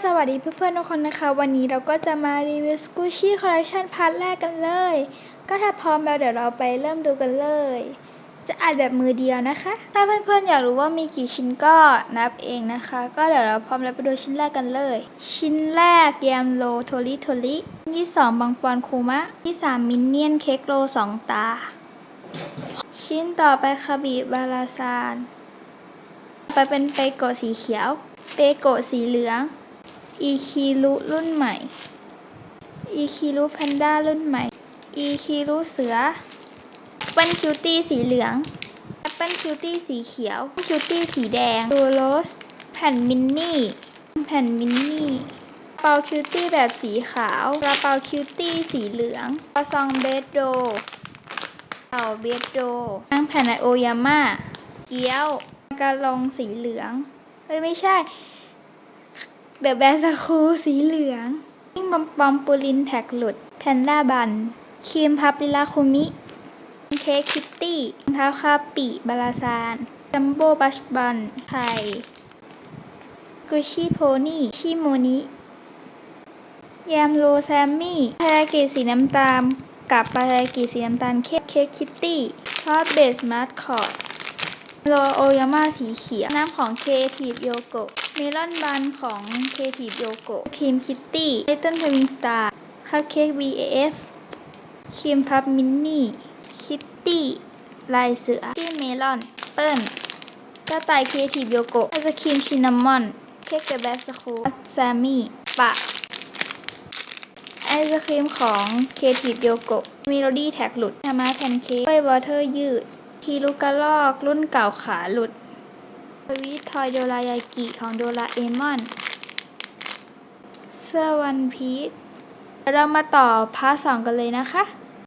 สวัสดีเพื่อนๆทุกคนนะคะ วันนี้เราก็จะมารีวิวสกูชี่คอลเลคชันพาร์ทแรกกันเลย ก็ถ้าพร้อมแล้วเดี๋ยวเราไปเริ่มดูกันเลย จะอ่านแบบมือเดียวนะคะ ถ้าเพื่อนๆอยากรู้ว่ามีกี่ชิ้นก็นับเองนะคะ ก็เดี๋ยวเราพร้อมแล้วไปดูชิ้นแรกกันเลย ชิ้นแรกแยมโลโทริโทริชิ้นที่สองบางปอนคูมะ ที่สามมินเนี่ยนเค้กโลสองตา ชิ้นต่อไปคาบิบาราซานไปเป็นเปโกะสีเขียว เปโกะสีเหลือง อีคิรุรุ่นใหม่ อีคิรุแพนด้ารุ่นใหม่ อีคิรุเสือแอปเปิลคิวตี้สีเหลืองแอปเปิลคิวตี้สีเขียวคิวตี้สีแดงดูโรส แผ่นมินนี่ แผ่นมินนี่เปาคิวตี้แบบสีขาวกระเป๋าคิวตี้สีเหลืองกระซองเบสโดเต่าเบสโดนางแผ่นไอโอยาม่าเกี๊ยวกระลองสีเหลือง เฮ้ย ไม่ใช่ เดอะแบสคูสีเหลืองยิ่งบอมบอมปูลินแท็กหลุด แพนด้าบันครีมพับลิลาคุมิ เค้กคิตตี้รองเท้าคาปิบาลาซานจัมโบ้บัชบันไข่กุชิโพนี่ชิโมนิแยมโรแซมมี่พาราเกตสีน้ำตาลกับปาราเกตสีน้ำตาลเค้กเค้กคิตตี้ซอสเบสมาร์ทคอร์ด โรโอยาม่าสีเขียว น้ำของเคทีฟโยโกะเมลอนบันของเคทีฟโยโกะครีมคิตตี้ลิตเติ้ลทวินสตาร์คัพเค้ก VAF ครีมพับมินนี่ คิตตี้ ลายเสือที่เมลอน เปิ้ลกระต่ายครีเอทีฟโยโกไอศครีมชินนามอน เค้กเดอะแบสคูแซมมี่ปะไอศครีมของเคทีฟโยโกะมีโรดี้แท็กหลุดนามาแพนเค้กเป้ยวอเทอร์ยืด ทีลูกกระลอกรุ่นเก่าขาหลุดสวีททอยโดรายากิของโดราเอมอน เสื้อวันพีชเรามาต่อพาร์ทสองกันเลยนะคะ